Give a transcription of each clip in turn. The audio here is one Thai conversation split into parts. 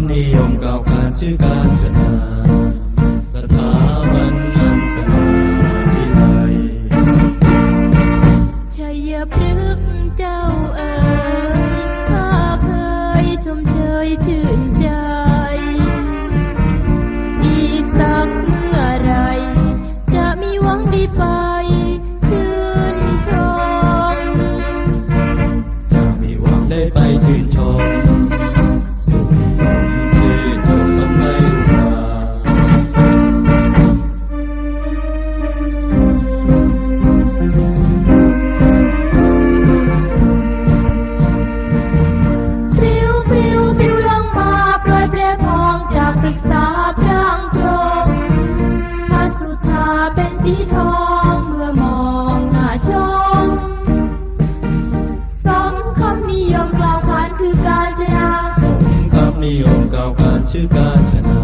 ำนิยมกล่าวการชื่อการจนา สถาบันอันสง่าวิไลชัยพฤกษ์เจ้าเอ๋ยข้าเคยชมเชยชื่นใจ อีกสักเมื่อไร จะมีหวังดีไปชื่นชม จะมีหวังได้ไปชื่นชม ทองเมื่อมองหาชมสมคำนิยมกล่าวขานคือการจนาคำนิยมกล่าวขานชื่อการจนา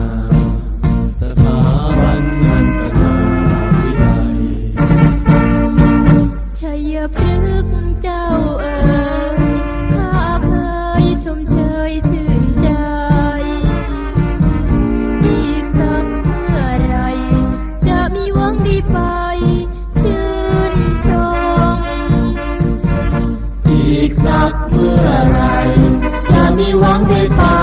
be power.